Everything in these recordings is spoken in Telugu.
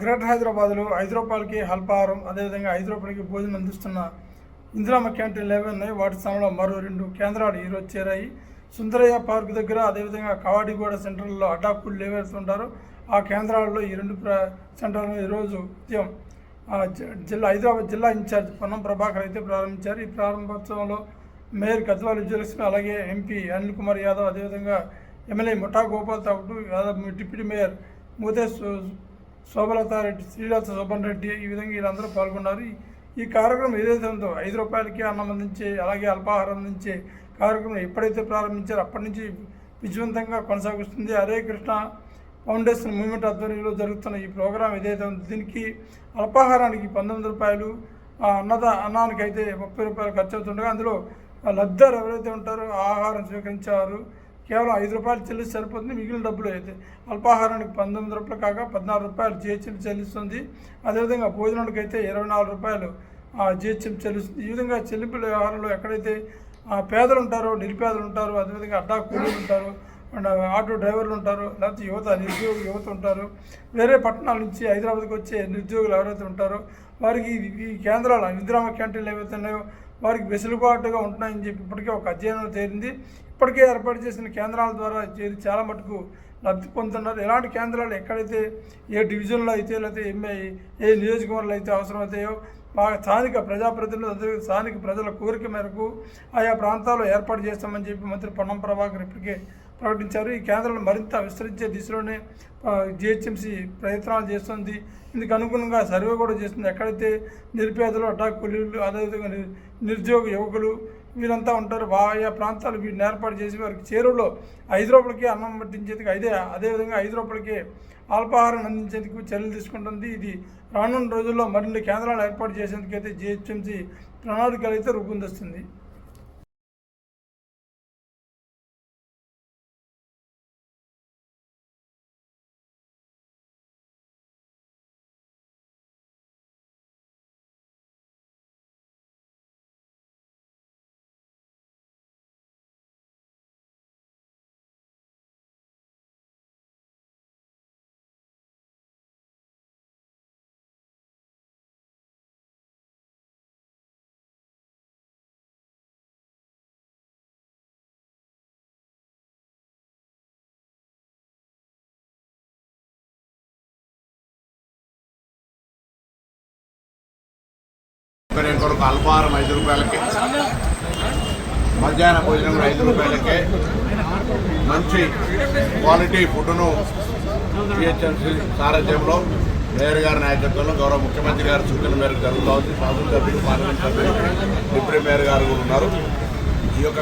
గ్రేటర్ హైదరాబాద్లో ఐదు రూపాయలకి అల్పాహారం అదేవిధంగా ఐదు రూపాయలకి భోజనం అందిస్తున్న ఇందిరామ క్యాంటీన్లు ఏవి ఉన్నాయి వాటి స్థానంలో మరో రెండు కేంద్రాలు ఈరోజు చేరాయి. సుందరయ్య పార్క్ దగ్గర అదేవిధంగా కవాడిగూడ సెంటర్లో అడ్డాకుళ్ళు ఏవేస్తుంటారో ఆ కేంద్రాలలో ఈ రెండు సెంటర్లు సెంటర్లను ఈరోజు ఉదయం జిల్లా హైదరాబాద్ జిల్లా ఇన్ఛార్జ్ పొన్నం ప్రభాకర్ అయితే ప్రారంభించారు. ఈ ప్రారంభోత్సవంలో మేయర్ గద్వాల విజయలక్ష్మి అలాగే ఎంపీ అనిల్ కుమార్ యాదవ్ అదేవిధంగా ఎమ్మెల్యే ముఠా గోపాల్ తాగుడు యాదవ్ డిప్యూటీ మేయర్ మూతే శోభలతారెడ్డి శ్రీలత శోభన్ రెడ్డి ఈ విధంగా వీళ్ళందరూ పాల్గొన్నారు. ఈ- కార్యక్రమం ఏదైతే ఉందో ఐదు రూపాయలకి అన్నం అందించే అలాగే అల్పాహారం అందించే కార్యక్రమం ఎప్పుడైతే ప్రారంభించారో అప్పటి నుంచి విజయవంతంగా కొనసాగుతుంది. హరే కృష్ణ ఫౌండేషన్ మూవ్మెంట్ ఆధ్వర్యంలో జరుగుతున్న ఈ ప్రోగ్రాం ఏదైతే ఉందో దీనికి అల్పాహారానికి పంతొమ్మిది రూపాయలు ఆ అన్నద అన్నానికి అయితే ముప్పై రూపాయలు ఖర్చు అవుతుండగా అందులో ఆ లబ్ధారు ఎవరైతే ఉంటారో ఆహారం స్వీకరించేవారు. కేవలం ఐదు రూపాయలు చెల్లిస్తే సరిపోతుంది మిగిలిన డబ్బులు అయితే. అల్పాహారానికి పంతొమ్మిది రూపాయలు కాగా పద్నాలుగు రూపాయలు జిహెచ్ఎం చెల్లిస్తుంది. అదేవిధంగా భోజనానికి అయితే ఇరవై నాలుగు రూపాయలు జిహెచ్ఎం చెల్లిస్తుంది. ఈ విధంగా చెల్లింపుల వ్యవహారంలో ఎక్కడైతే ఆ, పేదలు ఉంటారో నిరుపేదలు ఉంటారు అదేవిధంగా అడ్డా కూలీలు ఉంటారు అండ్ ఆటో డ్రైవర్లు ఉంటారు లేకపోతే యువత నిరుద్యోగ యువత ఉంటారు. వేరే పట్టణాల నుంచి హైదరాబాద్కి వచ్చే నిరుద్యోగులు ఎవరైతే ఉంటారో వారికి ఈ- ఈ కేంద్రాల విద్రామ క్యాంటీన్లు ఏవైతే ఉన్నాయో వారికి వెసులుబాటుగా ఉంటున్నాయని చెప్పి ఇప్పటికే ఒక అధ్యయనం తేలింది. ఇప్పటికే ఏర్పాటు చేసిన కేంద్రాల ద్వారా చేరి చాలా మటుకు లబ్ధి పొందుతున్నారు. ఎలాంటి కేంద్రాలు ఎక్కడైతే ఏ డివిజన్లో అయితే లేకపోతే ఎంఐ ఏ నియోజకవర్గాలు అయితే అవసరమవుతాయో మా స్థానిక ప్రజాప్రతినిధులు స్థానిక ప్రజల కోరిక మేరకు ఆయా ప్రాంతాల్లో ఏర్పాటు చేస్తామని చెప్పి మంత్రి పొన్నం ప్రభాకర్ ఇప్పటికే ప్రకటించారు. ఈ కేంద్రాలను మరింత విస్తరించే దిశలోనే జిహెచ్ఎంసీ ప్రయత్నాలు చేస్తుంది. ఇందుకు అనుగుణంగా సర్వే కూడా చేస్తుంది. ఎక్కడైతే నిరుపేదలు అడ్డా కూలీలు అదేవిధంగా నిరుద్యోగ యువకులు వీరంతా ఉంటారు. ఆయా ప్రాంతాలు వీటిని ఏర్పాటు చేసి వారికి చేరువలో ఐదు రూపాయలకి అన్నం పట్టించేందుకు అదే అదేవిధంగా ఐదు రూపాయలకి అల్పాహారం అందించేందుకు చర్యలు తీసుకుంటుంది. ఇది రానున్న రోజుల్లో మరిన్ని కేంద్రాలు ఏర్పాటు చేసేందుకు అయితే జిహెచ్ఎంసీ ప్రణాళికలు అయితే రూపొందిస్తుంది. సౌకర్యం కొరకు అల్పాహారం ఐదు రూపాయలకి మధ్యాహ్న భోజనం కూడా ఐదు రూపాయలకే. మంచి క్వాలిటీ ఫుడ్ను జిహెచ్ఎంసీ సారథ్యంలో మేయర్ గారి నాయకత్వంలో గౌరవ ముఖ్యమంత్రి గారి సూచన మేరకు జరుగుతూ ఉంది. శాసన సభ్యులు పార్లమెంట్ సభ్యులు డిప్యూటీ మేయర్ గారు కూడా ఉన్నారు. ఈ యొక్క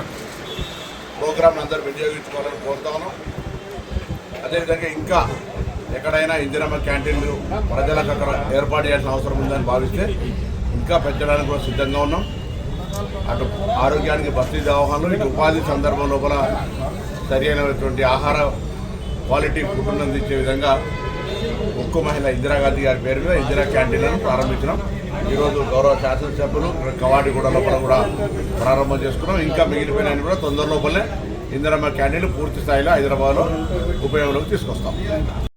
ప్రోగ్రాంను అందరూ వినియోగించుకోవాలని కోరుతా ఉన్నాం. అదేవిధంగా ఇంకా ఎక్కడైనా ఇందిరమ్మ క్యాంటీన్లు ప్రజలకు అక్కడ ఏర్పాటు చేయాల్సిన అవసరం ఉందని భావిస్తే ఇంకా పెంచడానికి కూడా సిద్ధంగా ఉన్నాం. అటు ఆరోగ్యానికి బస్తీ దవాఖానలు ఇటు ఉపాధి సందర్భం లోపల సరి అయినటువంటి ఆహార క్వాలిటీ ఫుడ్ అందించే విధంగా ఉక్కు మహిళ ఇందిరాగాంధీ గారి పేరు మీద ఇందిరా క్యాంటీన్లను ప్రారంభించినాం. ఈరోజు గౌరవ శాసనసభ్యులు కవాడిగూడ లోపల కూడా ప్రారంభం చేసుకున్నాం. ఇంకా మిగిలిపోయిన కూడా తొందర లోపలనే ఇందిరమ్మ క్యాంటీన్లు పూర్తి స్థాయిలో హైదరాబాద్లో ఉపయోగంలోకి తీసుకొస్తాం.